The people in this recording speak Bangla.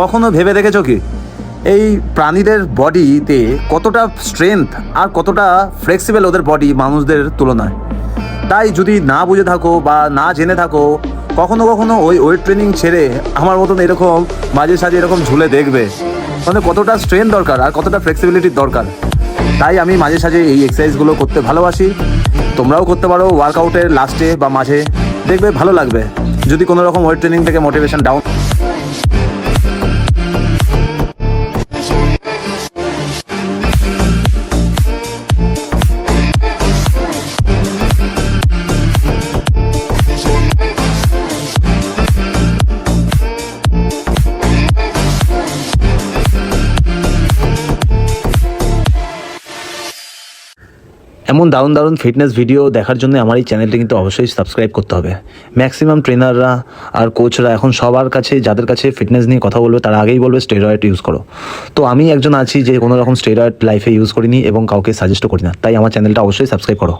কখনো ভেবে দেখেছ কি? এই প্রাণীদের বডিতে কতটা স্ট্রেংথ আর কতটা ফ্লেক্সিবল ওদের বডি মানুষদের তুলনায়? তাই যদি না বুঝে থাকো বা না জেনে থাকো, কখনো কখনো ওই ওয়েট ট্রেনিং ছেড়ে আমার মতন এরকম মাঝে সাঝে এরকম ঝুলে দেখবে। মানে কতটা স্ট্রেন দরকার আর কতটা ফ্লেক্সিবিলিটির দরকার। তাই আমি মাঝে সাঝে এই এক্সারসাইজগুলো করতে ভালোবাসি। তোমরাও করতে পারো ওয়ার্কআউটের লাস্টে বা মাঝে। দেখবে ভালো লাগবে। যদি কোনো রকম ওয়েট ট্রেনিং থেকে মোটিভেশন ডাউন এমন দারুণ দারুণ ফিটনেস ভিডিও দেখার জন্য আমার এই চ্যানেলটি কিন্তু অবশ্যই সাবস্ক্রাইব করতে হবে। ম্যাক্সিমাম ট্রেনাররা আর কোচরা এখন সবার কাছে, যাদের কাছে ফিটনেস নিয়ে কথা বলবে, তারা আগেই বলবে স্টেরয়েড ইউজ করো। তো আমি একজন আছি যে কোনো রকম স্টেরয়েড লাইফে ইউজ করিনি এবং কাউকে সাজেস্টও করি না তাই আমার চ্যানেলটা অবশ্যই সাবস্ক্রাইব করো।